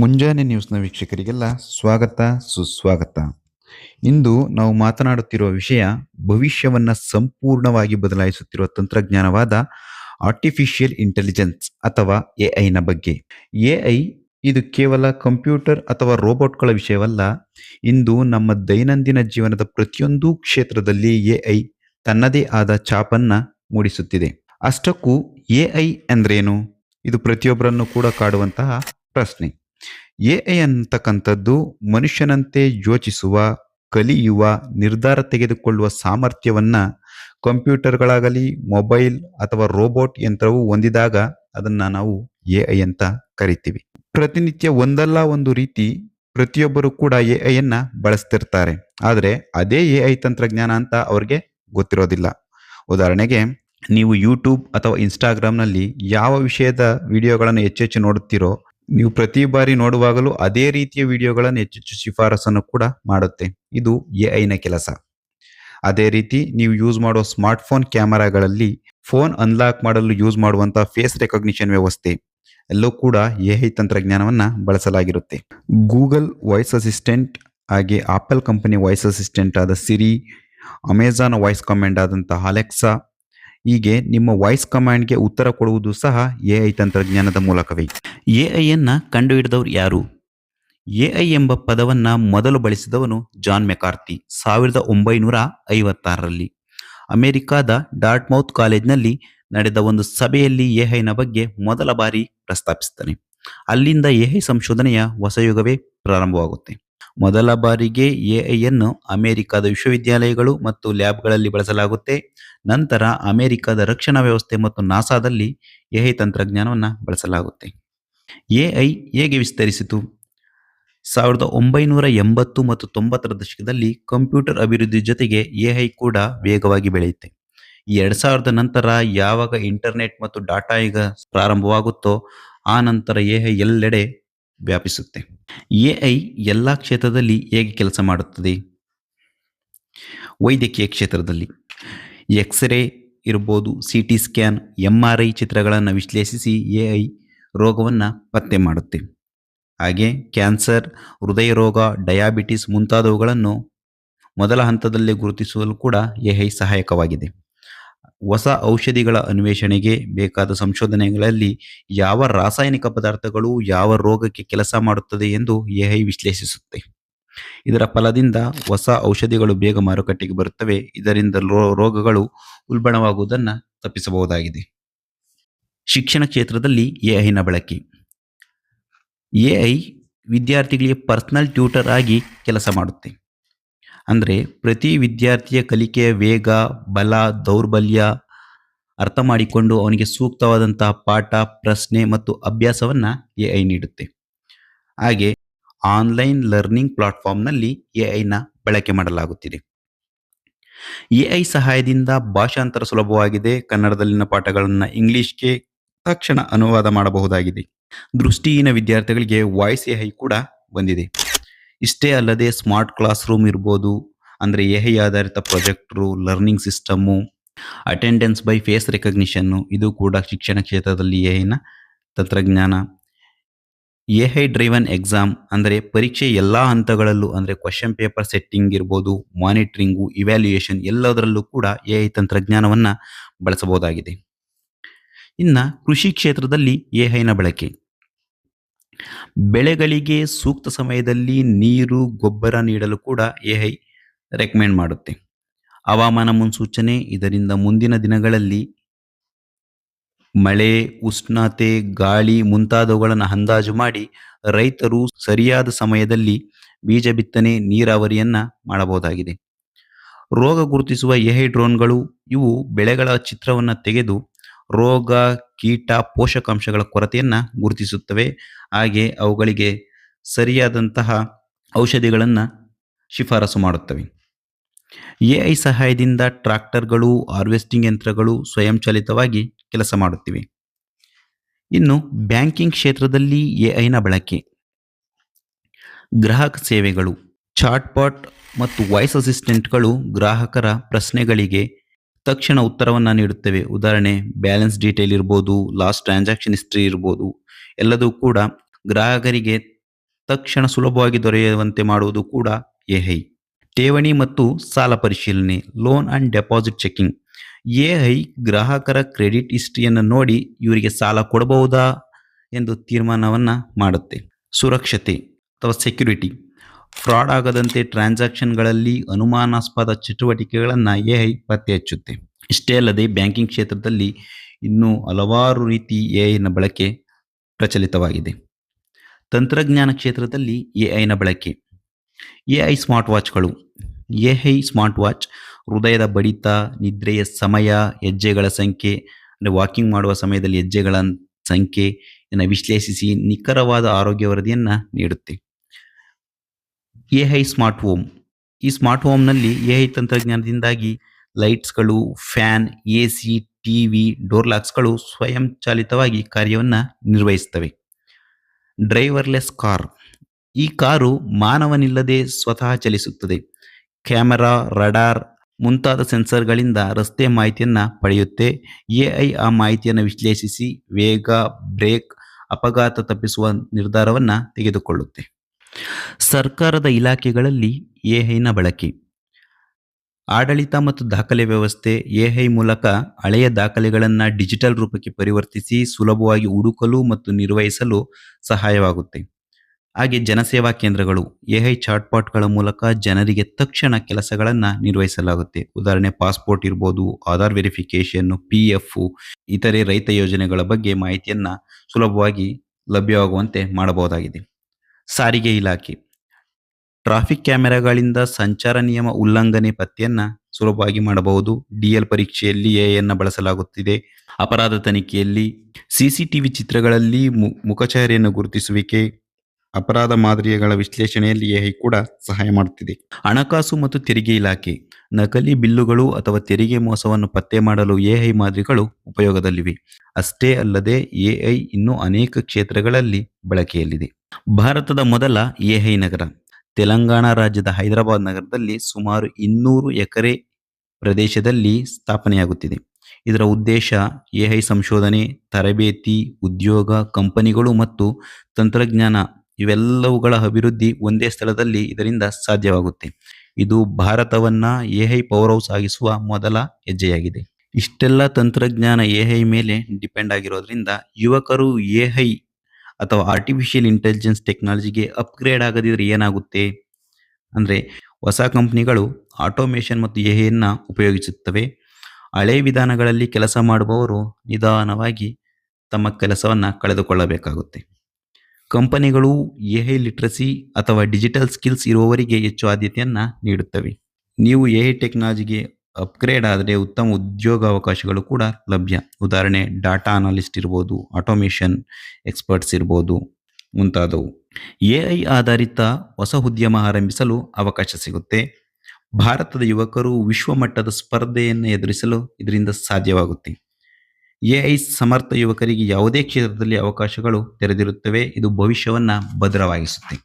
ಮುಂಜಾನೆ ನ್ಯೂಸ್ನ ವೀಕ್ಷಕರಿಗೆಲ್ಲ ಸ್ವಾಗತ, ಸುಸ್ವಾಗತ. ಇಂದು ನಾವು ಮಾತನಾಡುತ್ತಿರುವ ವಿಷಯ ಭವಿಷ್ಯವನ್ನು ಸಂಪೂರ್ಣವಾಗಿ ಬದಲಾಯಿಸುತ್ತಿರುವ ತಂತ್ರಜ್ಞಾನವಾದ ಆರ್ಟಿಫಿಷಿಯಲ್ ಇಂಟೆಲಿಜೆನ್ಸ್ ಅಥವಾ ಎಐನ ಬಗ್ಗೆ. ಎಐ ಇದು ಕೇವಲ ಕಂಪ್ಯೂಟರ್ ಅಥವಾ ರೋಬೋಟ್ಗಳ ವಿಷಯವಲ್ಲ. ಇಂದು ನಮ್ಮ ದೈನಂದಿನ ಜೀವನದ ಪ್ರತಿಯೊಂದು ಕ್ಷೇತ್ರದಲ್ಲಿ ಎಐ ತನ್ನದೇ ಆದ ಛಾಪನ್ನ ಮೂಡಿಸುತ್ತಿದೆ. ಅಷ್ಟಕ್ಕೂ ಎಐ ಅಂದ್ರೇನು? ಇದು ಪ್ರತಿಯೊಬ್ಬರನ್ನು ಕೂಡ ಕಾಡುವಂತಹ ಪ್ರಶ್ನೆ. ಎಐ ಅಂತಕ್ಕಂಥದ್ದು ಮನುಷ್ಯನಂತೆ ಯೋಚಿಸುವ, ಕಲಿಯುವ, ನಿರ್ಧಾರ ತೆಗೆದುಕೊಳ್ಳುವ ಸಾಮರ್ಥ್ಯವನ್ನ ಕಂಪ್ಯೂಟರ್ಗಳಾಗಲಿ, ಮೊಬೈಲ್ ಅಥವಾ ರೋಬೋಟ್ ಯಂತ್ರವು ಹೊಂದಿದಾಗ ಅದನ್ನ ನಾವು ಎಐ ಅಂತ ಕರಿತೀವಿ. ಪ್ರತಿನಿತ್ಯ ಒಂದಲ್ಲ ಒಂದು ರೀತಿ ಪ್ರತಿಯೊಬ್ಬರು ಕೂಡ ಎ ಅನ್ನ ಬಳಸ್ತಿರ್ತಾರೆ. ಆದರೆ ಅದೇ ಎ ಐ ತಂತ್ರಜ್ಞಾನ ಅಂತ ಅವ್ರಿಗೆ ಗೊತ್ತಿರೋದಿಲ್ಲ. ಉದಾಹರಣೆಗೆ ನೀವು ಯೂಟ್ಯೂಬ್ ಅಥವಾ ಇನ್ಸ್ಟಾಗ್ರಾಮ್ನಲ್ಲಿ ಯಾವ ವಿಷಯದ ವಿಡಿಯೋಗಳನ್ನು ಹೆಚ್ಚೆಚ್ಚು ನೋಡುತ್ತೀರೋ ನೀವು ಪ್ರತಿ ಬಾರಿ ನೋಡುವಾಗಲೂ ಅದೇ ರೀತಿಯ ವಿಡಿಯೋಗಳನ್ನು ಹೆಚ್ಚೆಚ್ಚು ಶಿಫಾರಸನ್ನು ಕೂಡ ಮಾಡುತ್ತೆ. ಇದು ಎಐನ ಕೆಲಸ. ಅದೇ ರೀತಿ ನೀವು ಯೂಸ್ ಮಾಡುವ ಸ್ಮಾರ್ಟ್ಫೋನ್ ಕ್ಯಾಮರಾಗಳಲ್ಲಿ ಫೋನ್ ಅನ್ಲಾಕ್ ಮಾಡಲು ಯೂಸ್ ಮಾಡುವಂತಹ ಫೇಸ್ ರೆಕಗ್ನಿಷನ್ ವ್ಯವಸ್ಥೆ ಎಲ್ಲೂ ಕೂಡ ಎಐ ತಂತ್ರಜ್ಞಾನವನ್ನು ಬಳಸಲಾಗಿರುತ್ತೆ. ಗೂಗಲ್ ವಾಯ್ಸ್ ಅಸಿಸ್ಟೆಂಟ್ ಹಾಗೆ ಆಪಲ್ ಕಂಪನಿ ವಾಯ್ಸ್ ಅಸಿಸ್ಟೆಂಟ್ ಆದ ಸಿರಿ, ಅಮೆಜಾನ್ ವಾಯ್ಸ್ ಕಮಾಂಡ್ ಆದಂತಹ ಅಲೆಕ್ಸಾ ಹೀಗೆ ನಿಮ್ಮ ವಾಯ್ಸ್ ಕಮಾಂಡ್ಗೆ ಉತ್ತರ ಕೊಡುವುದು ಸಹ ಎ ಐ ತಂತ್ರಜ್ಞಾನದ ಮೂಲಕವೇ. ಎ ಐಯನ್ನು ಕಂಡುಹಿಡಿದವರು ಯಾರು? ಎ ಐ ಎಂಬ ಪದವನ್ನು ಮೊದಲು ಬಳಸಿದವನು ಜಾನ್ ಮೆಕಾರ್ತಿ ಸಾವಿರದ ಒಂಬೈನೂರ ಐವತ್ತಾರರಲ್ಲಿ. ಅಮೆರಿಕಾದ ಡಾರ್ಟ್ಮೌತ್ ಕಾಲೇಜ್ನಲ್ಲಿ ನಡೆದ ಒಂದು ಸಭೆಯಲ್ಲಿ ಎಐನ ಬಗ್ಗೆ ಮೊದಲ ಬಾರಿ ಪ್ರಸ್ತಾಪಿಸ್ತಾನೆ. ಅಲ್ಲಿಂದ ಎಐ ಸಂಶೋಧನೆಯ ಹೊಸ ಯುಗವೇ ಪ್ರಾರಂಭವಾಗುತ್ತೆ. ಮೊದಲ ಬಾರಿಗೆ ಎಐಯನ್ನು ಅಮೆರಿಕದ ವಿಶ್ವವಿದ್ಯಾಲಯಗಳು ಮತ್ತು ಲ್ಯಾಬ್ಗಳಲ್ಲಿ ಬಳಸಲಾಗುತ್ತೆ. ನಂತರ ಅಮೆರಿಕದ ರಕ್ಷಣಾ ವ್ಯವಸ್ಥೆ ಮತ್ತು ನಾಸಾದಲ್ಲಿ ಎಐ ತಂತ್ರಜ್ಞಾನವನ್ನು ಬಳಸಲಾಗುತ್ತೆ. ಎಐ ಹೇಗೆ ವಿಸ್ತರಿಸಿತು? ಸಾವಿರದ ಒಂಬೈನೂರ ಎಂಬತ್ತು ಮತ್ತು ತೊಂಬತ್ತರ ದಶಕದಲ್ಲಿ ಕಂಪ್ಯೂಟರ್ ಅಭಿವೃದ್ಧಿ ಜೊತೆಗೆ ಎಐ ಕೂಡ ವೇಗವಾಗಿ ಬೆಳೆಯುತ್ತೆ. ಎರಡು ಸಾವಿರದ ನಂತರ ಯಾವಾಗ ಇಂಟರ್ನೆಟ್ ಮತ್ತು ಡಾಟಾ ಈಗ ಪ್ರಾರಂಭವಾಗುತ್ತೋ, ಆ ನಂತರ ಎಐ ಎಲ್ಲೆಡೆ ವ್ಯಾಪಿಸುತ್ತೆ. ಎಐ ಎಲ್ಲ ಕ್ಷೇತ್ರದಲ್ಲಿ ಹೇಗೆ ಕೆಲಸ ಮಾಡುತ್ತದೆ? ವೈದ್ಯಕೀಯ ಕ್ಷೇತ್ರದಲ್ಲಿ. ಎಕ್ಸ್ರೇ ಇರ್ಬೋದು C T scan M R I ಚಿತ್ರಗಳನ್ನು ವಿಶ್ಲೇಷಿಸಿ ಎ ಐ ರೋಗವನ್ನು ಪತ್ತೆ ಮಾಡುತ್ತೆ. ಹಾಗೆ ಕ್ಯಾನ್ಸರ್, ಹೃದಯ ರೋಗ, ಡಯಾಬಿಟಿಸ್ ಮುಂತಾದವುಗಳನ್ನು ಮೊದಲ ಹಂತದಲ್ಲೇ ಗುರುತಿಸಲು ಕೂಡ ಎ ಐ ಸಹಾಯಕವಾಗಿದೆ. ಹೊಸ ಔಷಧಿಗಳ ಅನ್ವೇಷಣೆಗೆ ಬೇಕಾದ ಸಂಶೋಧನೆಗಳಲ್ಲಿ ಯಾವ ರಾಸಾಯನಿಕ ಪದಾರ್ಥಗಳು ಯಾವ ರೋಗಕ್ಕೆ ಕೆಲಸ ಮಾಡುತ್ತದೆ ಎಂದು ಎಐ ವಿಶ್ಲೇಷಿಸುತ್ತೆ. ಇದರ ಫಲದಿಂದ ಹೊಸ ಔಷಧಿಗಳು ಬೇಗ ಮಾರುಕಟ್ಟೆಗೆ ಬರುತ್ತವೆ. ಇದರಿಂದ ರೋಗಗಳು ಉಲ್ಬಣವಾಗುವುದನ್ನು ತಪ್ಪಿಸಬಹುದಾಗಿದೆ. ಶಿಕ್ಷಣ ಕ್ಷೇತ್ರದಲ್ಲಿ ಎಐನ ಬಳಕೆ. ಎಐ ವಿದ್ಯಾರ್ಥಿಗಳಿಗೆ ಪರ್ಸನಲ್ ಟ್ಯೂಟರ್ ಆಗಿ ಕೆಲಸ ಮಾಡುತ್ತೆ. ಅಂದರೆ ಪ್ರತಿ ವಿದ್ಯಾರ್ಥಿಯ ಕಲಿಕೆಯ ವೇಗ, ಬಲ, ದೌರ್ಬಲ್ಯ ಅರ್ಥ ಮಾಡಿಕೊಂಡು ಅವನಿಗೆ ಸೂಕ್ತವಾದಂತಹ ಪಾಠ, ಪ್ರಶ್ನೆ ಮತ್ತು ಅಭ್ಯಾಸವನ್ನು ಎ ಐ ನೀಡುತ್ತೆ. ಹಾಗೆ ಆನ್ಲೈನ್ ಲರ್ನಿಂಗ್ ಪ್ಲಾಟ್ಫಾರ್ಮ್ನಲ್ಲಿ ಎ ಐನ ಬಳಕೆ ಮಾಡಲಾಗುತ್ತಿದೆ. ಎ ಐ ಸಹಾಯದಿಂದ ಭಾಷಾಂತರ ಸುಲಭವಾಗಿದೆ. ಕನ್ನಡದಲ್ಲಿನ ಪಾಠಗಳನ್ನು ಇಂಗ್ಲಿಷ್ಗೆ ತಕ್ಷಣ ಅನುವಾದ ಮಾಡಬಹುದಾಗಿದೆ. ದೃಷ್ಟಿಹೀನ ವಿದ್ಯಾರ್ಥಿಗಳಿಗೆ ವಾಯ್ಸ್ ಎಐ ಕೂಡ ಬಂದಿದೆ. ಇಷ್ಟೇ ಅಲ್ಲದೆ ಸ್ಮಾರ್ಟ್ ಕ್ಲಾಸ್ ರೂಮ್ ಇರ್ಬೋದು, ಅಂದರೆ ಎಐ ಆಧಾರಿತ projector learning system attendance by face recognition ಇದು ಕೂಡ ಶಿಕ್ಷಣ ಕ್ಷೇತ್ರದಲ್ಲಿ ಎಐನ ತಂತ್ರಜ್ಞಾನ. ಎಐ ಡ್ರೈವನ್ ಎಕ್ಸಾಮ್ ಅಂದರೆ ಪರೀಕ್ಷೆ ಎಲ್ಲ ಹಂತಗಳಲ್ಲೂ ಅಂದರೆ ಕ್ವಶನ್ ಪೇಪರ್ ಸೆಟ್ಟಿಂಗ್ ಇರ್ಬೋದು ಮಾನಿಟ್ರಿಂಗು ಇವ್ಯಾಲ್ಯೂಯೇಷನ್ ಎಲ್ಲದರಲ್ಲೂ ಕೂಡ ಎಐ ತಂತ್ರಜ್ಞಾನವನ್ನು ಬಳಸಬಹುದಾಗಿದೆ. ಇನ್ನು ಕೃಷಿ ಕ್ಷೇತ್ರದಲ್ಲಿ ಎಐನ ಬಳಕೆ. ಬೆಳೆಗಳಿಗೆ ಸೂಕ್ತ ಸಮಯದಲ್ಲಿ ನೀರು, ಗೊಬ್ಬರ ನೀಡಲು ಕೂಡ ಎಐ ರೆಕಮೆಂಡ್ ಮಾಡುತ್ತೆ. ಹವಾಮಾನ ಮುನ್ಸೂಚನೆ, ಇದರಿಂದ ಮುಂದಿನ ದಿನಗಳಲ್ಲಿ ಮಳೆ, ಉಷ್ಣತೆ, ಗಾಳಿ ಮುಂತಾದವುಗಳನ್ನು ಅಂದಾಜು ಮಾಡಿ ರೈತರು ಸರಿಯಾದ ಸಮಯದಲ್ಲಿ ಬೀಜ ಬಿತ್ತನೆ, ನೀರಾವರಿಯನ್ನ ಮಾಡಬಹುದಾಗಿದೆ. ರೋಗ ಗುರುತಿಸುವ ಎಐ ಡ್ರೋನ್ಗಳು ಇವು ಬೆಳೆಗಳ ಚಿತ್ರವನ್ನು ತೆಗೆದು ರೋಗ ಕೀಟ ಪೋಷಕಾಂಶಗಳ ಕೊರತೆಯನ್ನು ಗುರುತಿಸುತ್ತವೆ. ಹಾಗೆ ಅವುಗಳಿಗೆ ಸರಿಯಾದಂತಹ ಔಷಧಿಗಳನ್ನು ಶಿಫಾರಸು ಮಾಡುತ್ತವೆ. ಎಐ ಸಹಾಯದಿಂದ ಟ್ರಾಕ್ಟರ್ಗಳು ಹಾರ್ವೆಸ್ಟಿಂಗ್ ಯಂತ್ರಗಳು ಸ್ವಯಂಚಾಲಿತವಾಗಿ ಕೆಲಸ ಮಾಡುತ್ತಿವೆ. ಇನ್ನು ಬ್ಯಾಂಕಿಂಗ್ ಕ್ಷೇತ್ರದಲ್ಲಿ ಎಐನ ಬಳಕೆ. ಗ್ರಾಹಕ ಸೇವೆಗಳು, ಚಾಟ್ಪಾಟ್ ಮತ್ತು ವಾಯ್ಸ್ ಅಸಿಸ್ಟೆಂಟ್ಗಳು ಗ್ರಾಹಕರ ಪ್ರಶ್ನೆಗಳಿಗೆ ತಕ್ಷಣ ಉತ್ತರವನ್ನು ನೀಡುತ್ತವೆ. ಉದಾಹರಣೆ ಬ್ಯಾಲೆನ್ಸ್ ಡೀಟೇಲ್ ಇರ್ಬೋದು ಲಾಸ್ಟ್ ಟ್ರಾನ್ಸಾಕ್ಷನ್ ಹಿಸ್ಟ್ರಿ ಇರ್ಬೋದು, ಎಲ್ಲದೂ ಕೂಡ ಗ್ರಾಹಕರಿಗೆ ತಕ್ಷಣ ಸುಲಭವಾಗಿ ದೊರೆಯುವಂತೆ ಮಾಡುವುದು ಕೂಡ ಎಐ. ಠೇವಣಿ ಮತ್ತು ಸಾಲ ಪರಿಶೀಲನೆ loan and deposit checking AI ಗ್ರಾಹಕರ ಕ್ರೆಡಿಟ್ ಹಿಸ್ಟ್ರಿಯನ್ನು ನೋಡಿ ಇವರಿಗೆ ಸಾಲ ಕೊಡಬಹುದಾ ಎಂದು ತೀರ್ಮಾನವನ್ನು ಮಾಡುತ್ತೆ. ಸುರಕ್ಷತೆ ಅಥವಾ ಸೆಕ್ಯುರಿಟಿ ಫ್ರಾಡ್ ಆಗದಂತೆ ಟ್ರಾನ್ಸಾಕ್ಷನ್ಗಳಲ್ಲಿ ಅನುಮಾನಾಸ್ಪದ ಚಟುವಟಿಕೆಗಳನ್ನು ಎ ಐ ಪತ್ತೆ ಹಚ್ಚುತ್ತೆ. ಇಷ್ಟೇ ಅಲ್ಲದೆ ಬ್ಯಾಂಕಿಂಗ್ ಕ್ಷೇತ್ರದಲ್ಲಿ ಇನ್ನೂ ಹಲವಾರು ರೀತಿ ಎ ಐನ ಬಳಕೆ ಪ್ರಚಲಿತವಾಗಿದೆ. ತಂತ್ರಜ್ಞಾನ ಕ್ಷೇತ್ರದಲ್ಲಿ ಎ ಐನ ಬಳಕೆ. ಎ ಐ ಸ್ಮಾರ್ಟ್ ವಾಚ್ಗಳು. ಎ ಐ ಸ್ಮಾರ್ಟ್ ವಾಚ್ ಹೃದಯದ ಬಡಿತ, ನಿದ್ರೆಯ ಸಮಯ, ಹೆಜ್ಜೆಗಳ ಸಂಖ್ಯೆ, ಅಂದರೆ ವಾಕಿಂಗ್ ಮಾಡುವ ಸಮಯದಲ್ಲಿ ಹೆಜ್ಜೆಗಳ ಸಂಖ್ಯೆ ವಿಶ್ಲೇಷಿಸಿ ನಿಖರವಾದ ಆರೋಗ್ಯ ವರದಿಯನ್ನು ನೀಡುತ್ತೆ. AI smart home. ಈ ಸ್ಮಾರ್ಟ್ ಹೋಮ್ನಲ್ಲಿ ಎಐ ತಂತ್ರಜ್ಞಾನದಿಂದಾಗಿ ಲೈಟ್ಸ್ಗಳು, fan, A C, T V, door ಲಾಕ್ಸ್ಗಳು ಸ್ವಯಂಚಾಲಿತವಾಗಿ ಕಾರ್ಯವನ್ನು ನಿರ್ವಹಿಸ್ತವೆ ಡ್ರೈವರ್ಲೆಸ್ ಕಾರ್. ಈ ಕಾರು ಮಾನವನಿಲ್ಲದೆ ಸ್ವತಃ ಚಲಿಸುತ್ತದೆ. ಕ್ಯಾಮೆರಾ, ರಡಾರ್ ಮುಂತಾದ ಸೆನ್ಸರ್ಗಳಿಂದ ರಸ್ತೆ ಮಾಹಿತಿಯನ್ನು ಪಡೆಯುತ್ತೆ. ಎಐ ಆ ಮಾಹಿತಿಯನ್ನು ವಿಶ್ಲೇಷಿಸಿ, ವೇಗ, ಬ್ರೇಕ್, ಅಪಘಾತ ತಪ್ಪಿಸುವ ನಿರ್ಧಾರವನ್ನು ತೆಗೆದುಕೊಳ್ಳುತ್ತೆ. ಸರ್ಕಾರದ ಇಲಾಖೆಗಳಲ್ಲಿ ಎಐನ ಬಳಕೆ. ಆಡಳಿತ ಮತ್ತು ದಾಖಲೆ ವ್ಯವಸ್ಥೆ ಎಐ ಮೂಲಕ ಹಳೆಯ ದಾಖಲೆಗಳನ್ನು ಡಿಜಿಟಲ್ ರೂಪಕ್ಕೆ ಪರಿವರ್ತಿಸಿ ಸುಲಭವಾಗಿ ಹುಡುಕಲು ಮತ್ತು ನಿರ್ವಹಿಸಲು ಸಹಾಯವಾಗುತ್ತೆ. ಹಾಗೆ ಜನಸೇವಾ ಕೇಂದ್ರಗಳು ಎಐ ಚಾಟ್ಪಾಟ್ಗಳ ಮೂಲಕ ಜನರಿಗೆ ತಕ್ಷಣ ಕೆಲಸಗಳನ್ನು ನಿರ್ವಹಿಸಲಾಗುತ್ತೆ. ಉದಾಹರಣೆ ಪಾಸ್ಪೋರ್ಟ್ ಇರ್ಬೋದು, ಆಧಾರ್ ವೆರಿಫಿಕೇಷನ್ ಪಿ ಎಫ್, ಇತರೆ ರೈತ ಯೋಜನೆಗಳ ಬಗ್ಗೆ ಮಾಹಿತಿಯನ್ನು ಸುಲಭವಾಗಿ ಲಭ್ಯವಾಗುವಂತೆ ಮಾಡಬಹುದಾಗಿದೆ. ಸಾರಿಗೆ ಇಲಾಖೆ. ಟ್ರಾಫಿಕ್ ಕ್ಯಾಮೆರಾಗಳಿಂದ ಸಂಚಾರ ನಿಯಮ ಉಲ್ಲಂಘನೆ ಪತ್ತೆಯನ್ನು ಸುಲಭವಾಗಿ ಮಾಡಬಹುದು. ಡಿಎಲ್ ಪರೀಕ್ಷೆಯಲ್ಲಿ ಎಯನ್ನು ಬಳಸಲಾಗುತ್ತಿದೆ. ಅಪರಾಧ ತನಿಖೆಯಲ್ಲಿ ಸಿಸಿಟಿವಿ ಚಿತ್ರಗಳಲ್ಲಿ ಮುಖಚಹರೆಯನ್ನು ಗುರುತಿಸುವಿಕೆ, ಅಪರಾಧ ಮಾದರಿಗಳ ವಿಶ್ಲೇಷಣೆಯಲ್ಲಿ ಎಐ ಕೂಡ ಸಹಾಯ ಮಾಡುತ್ತಿದೆ. ಹಣಕಾಸು ಮತ್ತು ತೆರಿಗೆ ಇಲಾಖೆ. ನಕಲಿ ಬಿಲ್ಲುಗಳು ಅಥವಾ ತೆರಿಗೆ ಮೋಸವನ್ನು ಪತ್ತೆ ಮಾಡಲು ಎಐ ಮಾದರಿಗಳು ಉಪಯೋಗದಲ್ಲಿವೆ. ಅಷ್ಟೇ ಅಲ್ಲದೆ ಎಐ ಇನ್ನೂ ಅನೇಕ ಕ್ಷೇತ್ರಗಳಲ್ಲಿ ಬಳಕೆಯಲ್ಲಿದೆ. ಭಾರತದ ಮೊದಲ ಎಐ ನಗರ. ತೆಲಂಗಾಣ ರಾಜ್ಯದ ಹೈದರಾಬಾದ್ ನಗರದಲ್ಲಿ ಸುಮಾರು ಇನ್ನೂರು ಎಕರೆ ಪ್ರದೇಶದಲ್ಲಿ ಸ್ಥಾಪನೆಯಾಗುತ್ತಿದೆ. ಇದರ ಉದ್ದೇಶ ಎಐ ಸಂಶೋಧನೆ, ತರಬೇತಿ, ಉದ್ಯೋಗ, ಕಂಪನಿಗಳು ಮತ್ತು ತಂತ್ರಜ್ಞಾನ ಇವೆಲ್ಲವುಗಳ ಅಭಿವೃದ್ಧಿ ಒಂದೇ ಸ್ಥಳದಲ್ಲಿ ಇದರಿಂದ ಸಾಧ್ಯವಾಗುತ್ತೆ. ಇದು ಭಾರತವನ್ನ ಎಹೈ ಪವರ್ ಹೌಸ್ ಆಗಿಸುವ ಮೊದಲ ಹೆಜ್ಜೆಯಾಗಿದೆ. ಇಷ್ಟೆಲ್ಲ ತಂತ್ರಜ್ಞಾನ ಎಹೈ ಮೇಲೆ ಡಿಪೆಂಡ್ ಆಗಿರೋದ್ರಿಂದ ಯುವಕರು ಎಐ ಅಥವಾ ಆರ್ಟಿಫಿಷಿಯಲ್ ಇಂಟೆಲಿಜೆನ್ಸ್ ಟೆಕ್ನಾಲಜಿಗೆ ಅಪ್ಗ್ರೇಡ್ ಆಗದಿದ್ರೆ ಏನಾಗುತ್ತೆ? ಅಂದರೆ ಹೊಸ ಕಂಪ್ನಿಗಳು ಆಟೋಮೇಷನ್ ಮತ್ತು ಎಹೆಯನ್ನು ಉಪಯೋಗಿಸುತ್ತವೆ. ಹಳೆ ವಿಧಾನಗಳಲ್ಲಿ ಕೆಲಸ ಮಾಡುವವರು ನಿಧಾನವಾಗಿ ತಮ್ಮ ಕೆಲಸವನ್ನು ಕಳೆದುಕೊಳ್ಳಬೇಕಾಗುತ್ತೆ. ಕಂಪನಿಗಳು ಎಹೆ ಲಿಟ್ರಸಿ ಅಥವಾ ಡಿಜಿಟಲ್ ಸ್ಕಿಲ್ಸ್ ಇರುವವರಿಗೆ ಹೆಚ್ಚು ಆದ್ಯತೆಯನ್ನು ನೀಡುತ್ತವೆ. ನೀವು ಎಹೆ ಟೆಕ್ನಾಲಜಿಗೆ ಅಪ್ಗ್ರೇಡ್ ಆದರೆ ಉತ್ತಮ ಉದ್ಯೋಗ ಅವಕಾಶಗಳು ಕೂಡ ಲಭ್ಯ. ಉದಾಹರಣೆ ಡಾಟಾ ಅನಾಲಿಸ್ಟ್ ಇರ್ಬೋದು ಆಟೋಮೇಷನ್ ಎಕ್ಸ್ಪರ್ಟ್ಸ್ ಇರ್ಬೋದು, ಮುಂತಾದವು. ಎಐ ಆಧಾರಿತ ಹೊಸ ಉದ್ಯಮ ಆರಂಭಿಸಲು ಅವಕಾಶ ಸಿಗುತ್ತೆ. ಭಾರತದ ಯುವಕರು ವಿಶ್ವಮಟ್ಟದ ಸ್ಪರ್ಧೆಯನ್ನು ಎದುರಿಸಲು ಇದರಿಂದ ಸಾಧ್ಯವಾಗುತ್ತೆ. ಎ ಐ ಸಮರ್ಥ ಯುವಕರಿಗೆ ಯಾವುದೇ ಕ್ಷೇತ್ರದಲ್ಲಿ ಅವಕಾಶಗಳು ತೆರೆದಿರುತ್ತವೆ, ಇದು ಭವಿಷ್ಯವನ್ನು ಭದ್ರವಾಗಿಸುತ್ತೆ.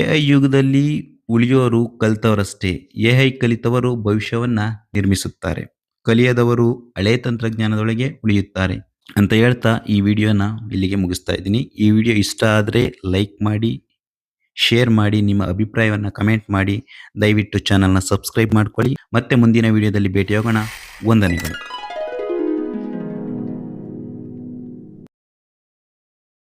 ಎಐ ಯುಗದಲ್ಲಿ ಉಳಿಯೋರು ಕಲಿತವರಷ್ಟೇ, ಎಐ ಕಲಿತವರು ಭವಿಷ್ಯವನ್ನ ನಿರ್ಮಿಸುತ್ತಾರೆ. ಕಲಿಯದವರು ಹಳೆ ತಂತ್ರಜ್ಞಾನದೊಳಗೆ ಉಳಿಯುತ್ತಾರೆ. ಅಂತ ಹೇಳ್ತಾ ಈ ವಿಡಿಯೋನ ಇಲ್ಲಿಗೆ ಮುಗಿಸ್ತಾ ಇದ್ದೀನಿ. ಈ ವಿಡಿಯೋ ಇಷ್ಟ ಆದರೆ ಲೈಕ್ ಮಾಡಿ, ಶೇರ್ ಮಾಡಿ, ನಿಮ್ಮ ಅಭಿಪ್ರಾಯವನ್ನು ಕಮೆಂಟ್ ಮಾಡಿ. ದಯವಿಟ್ಟು ಚಾನಲ್ನ ಸಬ್ಸ್ಕ್ರೈಬ್ ಮಾಡ್ಕೊಳ್ಳಿ. ಮತ್ತೆ ಮುಂದಿನ ವಿಡಿಯೋದಲ್ಲಿ ಭೇಟಿಯಾಗೋಣ. ವಂದನೆಗಳು.